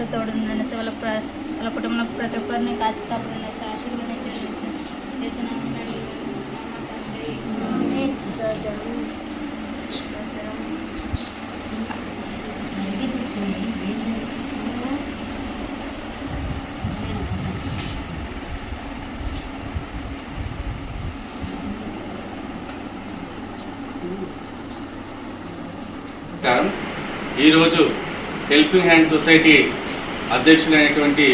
అందరికీ తోడుండండి సార్. వాళ్ళ వాళ్ళ కుటుంబంలో ప్రతి ఒక్కరిని కాచి కాపాడండి సార్. ఆశీర్వదించండి ఈరోజు హెల్పింగ్ హ్యాండ్ సొసైటీ అధ్యక్షులైనటువంటి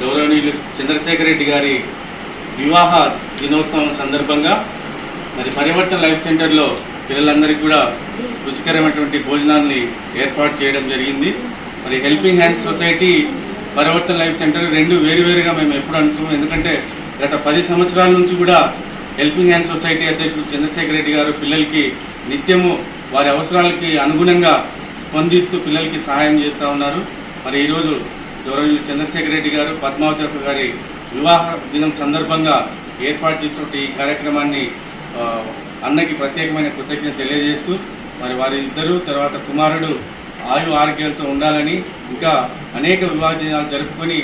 గౌరవనీయులు చంద్రశేఖర్ రెడ్డి గారి వివాహ దినోత్సవం సందర్భంగా మరి పరివర్తన లైఫ్ సెంటర్లో పిల్లలందరికీ కూడా రుచికరమైనటువంటి భోజనాన్ని ఏర్పాటు చేయడం జరిగింది. మరి helping hands society Parivartana life centre రెండు వేరువేరుగా మేము ఎప్పుడు అంటున్నాం ఎందుకంటే గత పది సంవత్సరాల నుంచి కూడా హెల్పింగ్ హ్యాండ్ సొసైటీ అధ్యక్షుడు చంద్రశేఖర్ రెడ్డి గారు పిల్లలకి నిత్యము వారి అవసరాలకి అనుగుణంగా స్పందిస్తూ పిల్లలకి సహాయం చేస్తూ ఉన్నారు. మరి ఈరోజు గౌరవనీయులు చంద్రశేఖర్ రెడ్డి గారు పద్మావతి గారి వివాహ దినం సందర్భంగా ఏర్పాటు చేసినటువంటి ఈ కార్యక్రమాన్ని అన్నకి ప్రత్యేకమైన కృతజ్ఞత తెలియజేస్తూ మరి వారి ఇద్దరు తర్వాత కుమారుడు ఆయు ఆరోగ్యాలతో ఉండాలని ఇంకా అనేక వివాహ దినాలు జరుపుకొని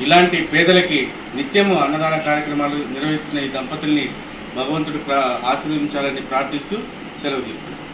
ఇలాంటి పేదలకి నిత్యము అన్నదాన కార్యక్రమాలు నిర్వహిస్తున్న ఈ దంపతుల్ని భగవంతుడు ప్రా ఆశీర్వదించాలని ప్రార్థిస్తూ సెలవు తీసుకుంటాం